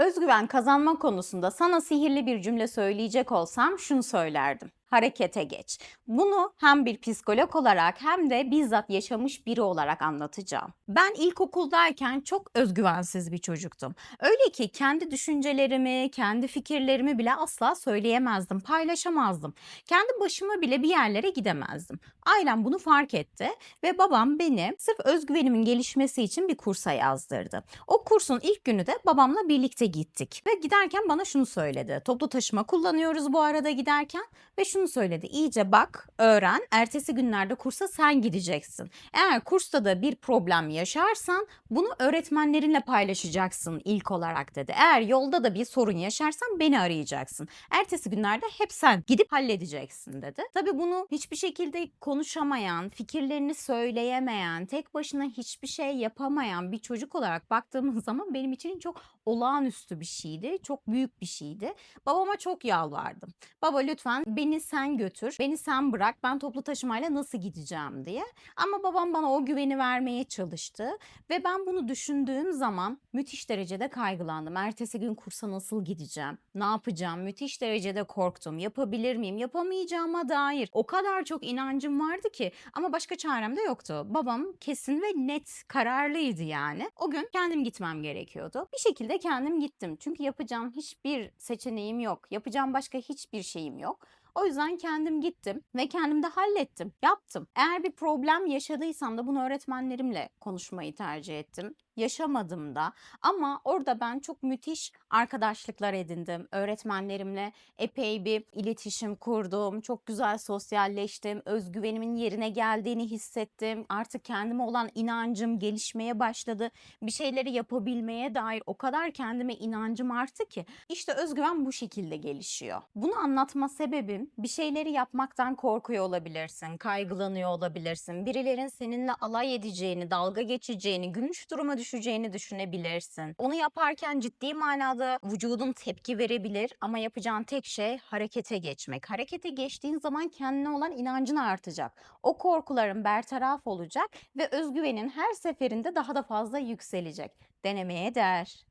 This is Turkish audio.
Özgüven kazanma konusunda sana sihirli bir cümle söyleyecek olsam şunu söylerdim. Harekete geç. Bunu hem bir psikolog olarak hem de bizzat yaşamış biri olarak anlatacağım. Ben ilkokuldayken çok özgüvensiz bir çocuktum. Öyle ki kendi düşüncelerimi, kendi fikirlerimi bile asla söyleyemezdim, paylaşamazdım. Kendi başıma bile bir yerlere gidemezdim. Ailem bunu fark etti ve babam beni sırf özgüvenimin gelişmesi için bir kursa yazdırdı. O kursun ilk günü de babamla birlikte gittik ve giderken bana şunu söyledi. Toplu taşıma kullanıyoruz bu arada giderken ve şunu söyledi. İyice bak, öğren. Ertesi günlerde kursa sen gideceksin. Eğer kursta da bir problem yaşarsan bunu öğretmenlerinle paylaşacaksın ilk olarak dedi. Eğer yolda da bir sorun yaşarsan beni arayacaksın. Ertesi günlerde hep sen gidip halledeceksin dedi. Tabii bunu hiçbir şekilde konuşamayan, fikirlerini söyleyemeyen, tek başına hiçbir şey yapamayan bir çocuk olarak baktığımız zaman benim için çok olağanüstü bir şeydi. Çok büyük bir şeydi. Babama çok yalvardım. Baba lütfen beni sen götür, beni sen bırak. Ben toplu taşımayla nasıl gideceğim diye. Ama babam bana o güveni vermeye çalıştı ve ben bunu düşündüğüm zaman müthiş derecede kaygılandım. Ertesi gün kursa nasıl gideceğim? Ne yapacağım? Müthiş derecede korktum. Yapabilir miyim? Yapamayacağıma dair o kadar çok inancım vardı ki ama başka çarem de yoktu. Babam kesin ve net kararlıydı yani. O gün kendim gitmem gerekiyordu. Bir şekilde kendim gittim. Çünkü yapacağım hiçbir seçeneğim yok. Yapacağım başka hiçbir şeyim yok. O yüzden kendim gittim ve kendim de hallettim. Yaptım. Eğer bir problem yaşadıysam da bunu öğretmenlerimle konuşmayı tercih ettim. Yaşamadım da ama orada ben çok müthiş arkadaşlıklar edindim. Öğretmenlerimle epey bir iletişim kurdum. Çok güzel sosyalleştim. Özgüvenimin yerine geldiğini hissettim. Artık kendime olan inancım gelişmeye başladı. Bir şeyleri yapabilmeye dair o kadar kendime inancım arttı ki. İşte özgüven bu şekilde gelişiyor. Bunu anlatma sebebim bir şeyleri yapmaktan korkuyor olabilirsin, kaygılanıyor olabilirsin. Birilerin seninle alay edeceğini, dalga geçeceğini, gülüş duruma düşeceğini düşünebilirsin. Onu yaparken ciddi manada vücudun tepki verebilir ama yapacağın tek şey harekete geçmek. Harekete geçtiğin zaman kendine olan inancın artacak. O korkuların bertaraf olacak ve özgüvenin her seferinde daha da fazla yükselecek. Denemeye değer.